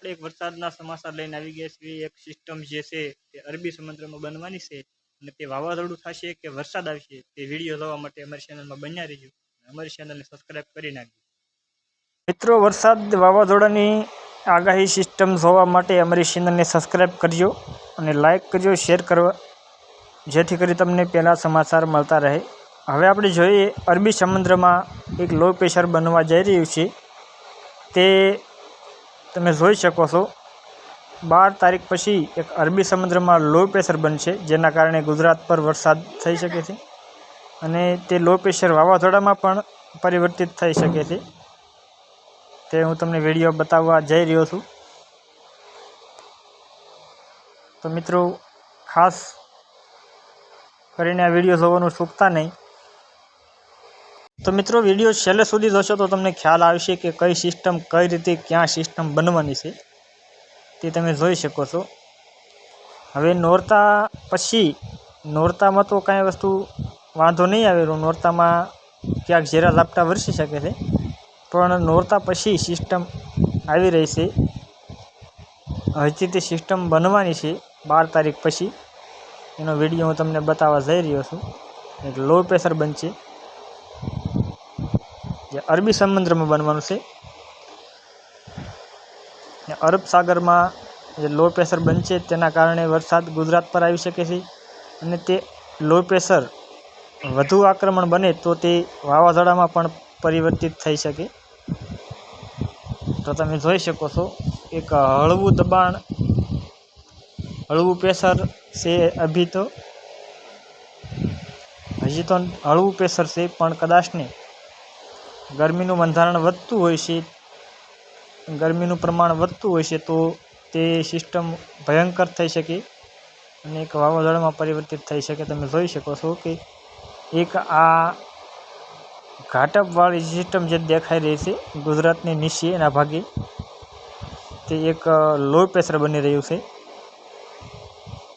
આપણે એક વરસાદના સમાચાર લઈને આવી ગયા છીએ. એક સિસ્ટમ જે છે તે અરબી સમુદ્રમાં બનવાની છે અને તે વાવાઝોડું થશે કે વરસાદ આવશે તે વીડિયો જોવા માટે અમારી ચેનલમાં બન્યા રહીજો અમારી ચેનલને સબસ્ક્રાઈબ કરી નાખજો. મિત્રો, વરસાદ વાવાઝોડાની આગાહી સિસ્ટમ જોવા માટે અમારી ચેનલને સબસ્ક્રાઈબ કરજો અને લાઇક કરજો શેર કરવા જેથી કરી તમને પહેલાં સમાચાર મળતા રહે. હવે આપણે જોઈએ અરબી સમુદ્રમાં એક લો પ્રેશર બનવા જઈ રહ્યું છે. તે તમે જોઈ શકો છો, બાર તારીખ પછી એક અરબી સમુદ્રમાં લો પ્રેશર બનશે, જેના કારણે ગુજરાત પર વરસાદ થઈ શકે છે. અને તે લો પ્રેશર વાવાઝોડામાં પણ પરિવર્તિત થઈ શકે છે. તે હું તમને વીડિયો બતાવવા જઈ રહ્યો છું. તો મિત્રો, ખાસ કરીને આ વીડિયો જોવાનું ચૂકતા નહીં. તો મિત્રો, વીડિયો છેલ્લે સુધી જોશો તો તમને ખ્યાલ આવશે કે કઈ સિસ્ટમ કઈ રીતે ક્યાં સિસ્ટમ બનવાની છે. તે તમે જોઈ શકો છો. હવે નોરતા પછી, નોરતામાં તો કાંઈ વસ્તુ વાંધો નહીં આવેલો નોરતામાં ક્યાંક ઝેરા લાપટા વરસી શકે છે. પણ નોરતા પછી સિસ્ટમ આવી રહી છે. હજી તે સિસ્ટમ બનવાની છે બાર તારીખ પછી. એનો વીડિયો હું તમને બતાવવા જઈ રહ્યો છું. એક લો પ્રેશર બનશે જે અરબી સમુદ્રમાં બનવાનું છે. અરબ સાગરમાં જે લો પ્રેશર બનશે તેના કારણે વરસાદ ગુજરાત પર આવી શકે છે. અને તે લો પ્રેશર વધુ આક્રમણ બને તો તે વાવાઝોડામાં પણ પરિવર્તિત થઈ શકે. તો તમે જોઈ શકો છો, એક હળવું દબાણ, હળવું પ્રેશર છે અભી તો. હજી તો હળવું પ્રેશર છે, પણ કદાચ ને ગરમીનું બંધારણ વધતું હોય છે, ગરમીનું પ્રમાણ વધતું હોય છે, તો તે સિસ્ટમ ભયંકર થઈ શકે અને એક વાવાઝોડામાં પરિવર્તિત થઈ શકે. તમે જોઈ શકો છો કે એક આ ઘાટપવાળી સિસ્ટમ જે દેખાઈ રહી છે, ગુજરાતની નીચે એના ભાગે, તે એક લો પ્રેશર બની રહ્યું છે.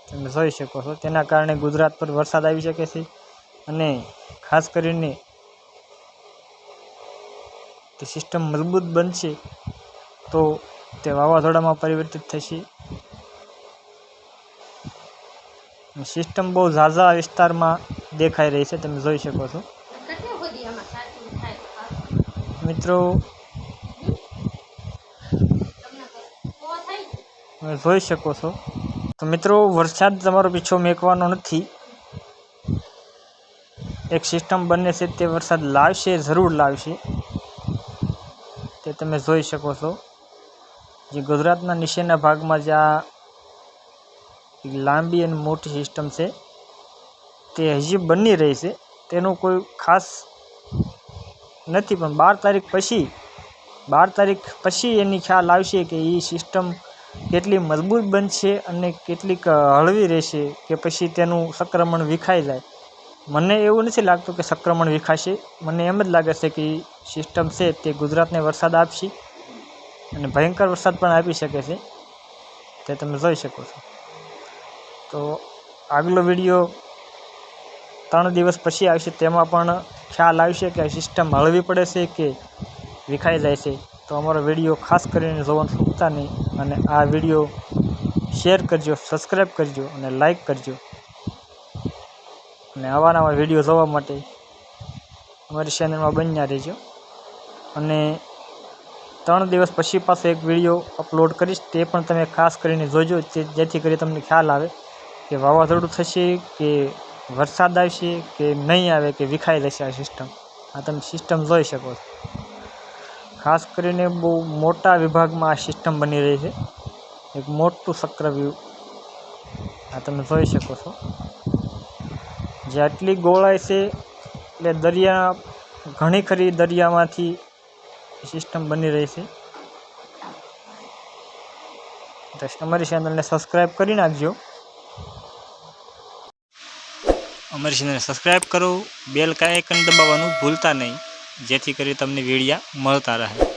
તમે જોઈ શકો છો, તેના કારણે ગુજરાત પર વરસાદ આવી શકે છે અને ખાસ કરીને તે સિસ્ટમ મજબૂત બનશે તો તે વાવાઝોડામાં પરિવર્તિત થશે. સિસ્ટમ બહુ ઝાઝા વિસ્તારમાં દેખાઈ રહી છે તમે જોઈ શકો છો. મિત્રો કો જોઈ શકો છો. તો મિત્રો વરસાદ તમારો પીછો મેકવાનો નથી. એક સિસ્ટમ બને છે તે વરસાદ લાવશે જરૂર લાવશે. તે તમે જોઈ શકો છો. જે ગુજરાતના નીચેના ભાગમાં જે આ લાંબી અને મોટી સિસ્ટમ છે, તે હજી બની રહી છે. તેનું કોઈ ખાસ નથી, પણ બાર તારીખ પછી, બાર તારીખ પછી એની ખ્યાલ આવશે કે એ સિસ્ટમ કેટલી મજબૂત બનશે અને કેટલીક હળવી રહેશે કે પછી તેનું સંક્રમણ વિખાઈ જાય. મને એવું નથી લાગતું કે સંક્રમણ વિખાશે. મને એમ જ લાગે છે કે સિસ્ટમ છે તે ગુજરાતને વરસાદ આપશે અને ભયંકર વરસાદ પણ આપી શકે છે. તે તમે જોઈ શકો છો. તો આગલો વીડિયો ત્રણ દિવસ પછી આવશે તેમાં પણ ખ્યાલ આવશે કે સિસ્ટમ હળવી પડે છે કે વિખાઈ જાય છે. તો અમારો વીડિયો ખાસ કરીને જોવાનું ચૂકતા નહીં અને આ વીડિયો શેર કરજો સબસ્ક્રાઈબ કરજો અને લાઈક કરજો. અને આવા નવા વીડિયો જોવા માટે અમારી ચેનલમાં બન્યા રહેજો. અને ત્રણ દિવસ પછી પાછો એક વીડિયો અપલોડ કરીશ, તે પણ તમે ખાસ કરીને જોજો જેથી કરી તમને ખ્યાલ આવે કે વાવાઝોડું થશે કે વરસાદ આવશે કે નહીં આવે કે વિખાઈ જશે આ સિસ્ટમ આ તમે સિસ્ટમ જોઈ શકો છો. ખાસ કરીને બહુ મોટા વિભાગમાં આ સિસ્ટમ બની રહી છે. એક મોટું ચક્રવ્યૂહ આ તમે જોઈ શકો છો. જે આટલી ગોળાઈ છે, એટલે દરિયા, ઘણી ખરી દરિયામાંથી સિસ્ટમ બની રહી છે. અમારી ચેનલને સબસ્ક્રાઈબ કરી નાખજો. અમારી ચેનલને સબસ્ક્રાઈબ કરો બેલ આઇકન દબાવવાનું ભૂલતા નહીં, જેથી કરી તમને વીડિયા મળતા રહે.